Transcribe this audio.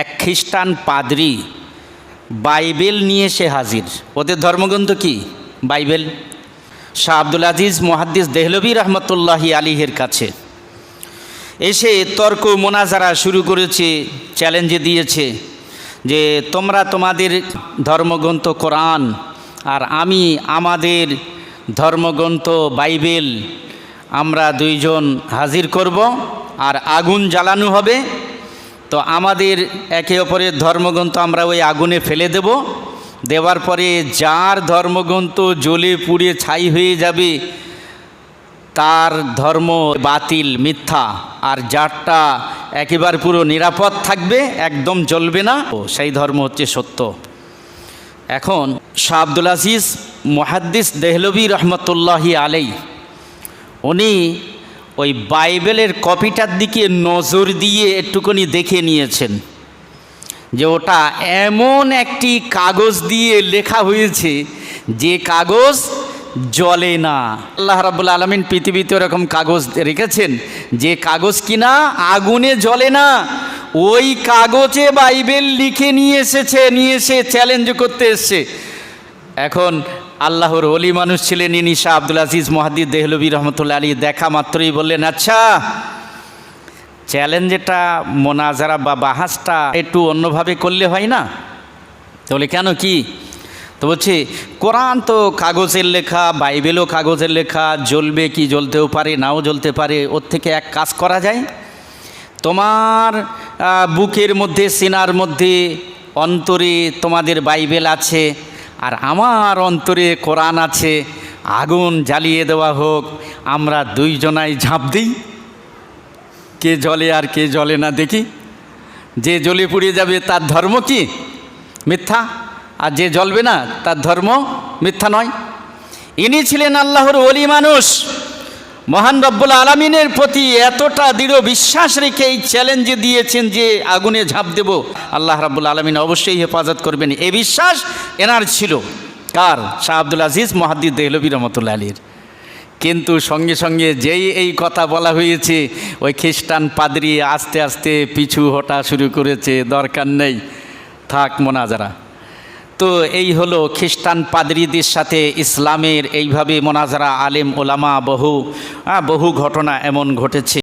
এক খ্রিস্টান পাদ্রি বাইবেল নিয়ে সে হাজির। ওদের ধর্মগ্রন্থ কি? বাইবেল। শাহ আব্দুল আজিজ মোহাদ্দিস দেহলবী রহমতুল্লাহি আলিহের কাছে এসে তর্ক মোনাজারা শুরু করেছে চ্যালেঞ্জে দিয়েছে যে তোমরা তোমাদের ধর্মগ্রন্থ কোরআন আর আমি আমাদের ধর্মগ্রন্থ বাইবেল আমরা দুইজন হাজির করব আর আগুন জ্বালানো হবে তো আমাদের একে অপরের ধর্মগ্রন্থ আমরা ওই আগুনে ফেলে দেব। দেওয়ার পরে যার ধর্মগ্রন্থ জ্বলে পুড়ে ছাই হয়ে যাবে, তার ধর্ম বাতিল, মিথ্যা। আর যারটা একেবারে পুরো নিরাপদ থাকবে, একদম জ্বলবে না সেই ধর্ম হচ্ছে সত্য। এখন শাহ আব্দুল আজিজ মহাদ্দিস দেহলবী রহমতুল্লাহি আলাই উনি ওই বাইবেলের কপিটার দিকে নজর দিয়ে একটুখানি দেখে নিয়েছেন যে ওটা এমন একটি কাগজ দিয়ে লেখা হয়েছে যে কাগজ জলে না। আল্লাহ রাবুল আলমিন পৃথিবীতে ওরকম কাগজ রেখেছেন যে কাগজ কিনা আগুনে জ্বলে না। ওই কাগজে বাইবেল লিখে নিয়ে এসেছে, নিয়ে এসে চ্যালেঞ্জ করতে এসছে। এখন আল্লাহর অলি মানুষ ছিলেন ইনি শাহ আব্দুল আজিজ মহাদিদ দেহলবী রহমতুল্লা আলী। দেখা মাত্রই বললেন আচ্ছা চ্যালেঞ্জটা মোনাজারা বা বাহাসটা একটু অন্যভাবে করলে হয় না? তাহলে কেন কি? তো বলছে, কোরআন তো কাগজের লেখা, বাইবেলও কাগজের লেখা, জ্বলবে কি জ্বলতেও পারে, নাও জ্বলতে পারে, ওর থেকে এক কাজ করা যায়? তোমার বুকের মধ্যে, সিনার মধ্যে, অন্তরে তোমাদের বাইবেল আছে আর আমার অন্তরে কোরআন আছে, আগুন জ্বালিয়ে দেওয়া হোক, আমরা দুইজনাই ঝাঁপ দিই। কে জলে আর কে জলে না দেখি। যে জলে পুড়ে যাবে তার ধর্ম কি? মিথ্যা। আর যে জ্বলবে না, তার ধর্ম মিথ্যা নয়। ইনি ছিলেন আল্লাহর অলি মানুষ। মহান রব্বুল আলমিনের প্রতি এতটা দৃঢ় বিশ্বাস রেখে এই চ্যালেঞ্জে দিয়েছেন যে আগুনে ঝাঁপ দেব। আল্লাহ রাব্বুল আলমিন অবশ্যই হেফাজত করবেন। এ বিশ্বাস এনার ছিল। কার? শাহ আব্দুল আজিজ মহাদ্দিদ দেহলবী রহমতুল্লা আলীর। কিন্তু সঙ্গে সঙ্গে যেই এই কথা বলা হয়েছে, ওই খ্রিস্টান পাদ্রি আস্তে আস্তে পিছু হটা শুরু করেছে, দরকার নেই। থাক মোনাজারা। তো এই হলো খ্রিস্টান পাদ্রিদের সাথে ইসলামের এইভাবে মোনাজারা, আলেম, ওলামা, বহু বহু ঘটনা এমন ঘটেছে।